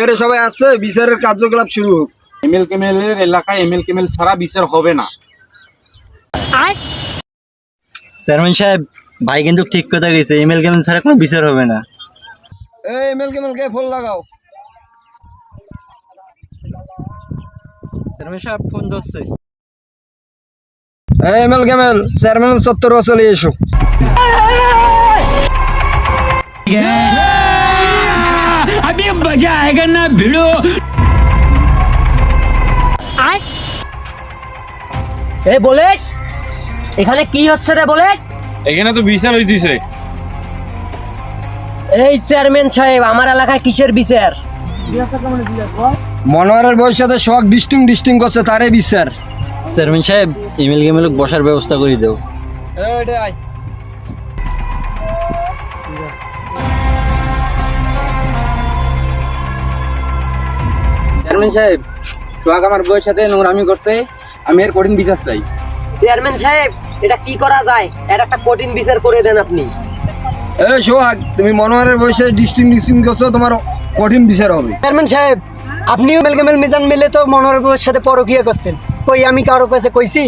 এর সবাই আসছে বিচারের কার্যকলাপ শুরু হোক এমএল কেমেলের এলাকায় এমএল কেমেল ছাড়া বিচার হবে না চেয়ারম্যান সাহেব ভাই কিন্তু ঠিক কথা গেছে ইমেল কেমন ছাড়া কোনো বিচার হবে না এই এমএল কেমএলকে ফোন লাগাও চেয়ারম্যান সাহেব ফোন ধরছে এই এমএল কেমএল চেয়ারম্যান সত্তর চলে এসো এ বলে এখানে কি হচ্ছে রে বলে এখানে তো বিচার হইতেছে। এই চেয়ারম্যান সাহেব আমার এলাকায় কিসের বিচার? মনোয়ারের সাথে শখ ডিস্টিং ডিস্টিং করছে তারে বিচার। চেয়ারম্যান সাহেব ইমেল কেমেল বসার ব্যবস্থা করে দেও। এইটাই চেয়ারম্যান সাহেব সোহাগ আমার বউয়ের সাথে নোংরামি করছে আমি এর কঠিন বিচার চাই। চেয়ারম্যান সাহেব এটা কি করা যায়? এর একটা কঠিন বিচার করে দেন আপনি। এই সোহাগ তুমি মনোয়ারের বয়সে ডিস্টিং ডিস্টিং করছ তোমার কঠিন বিচার হবে। চেয়ারম্যান সাহেব আপনিও মেলকেমেল মিজান মিলে তো মনোরমের সাথে পরকিয়া করছেন। কই আমি কারও কাছে কইছি?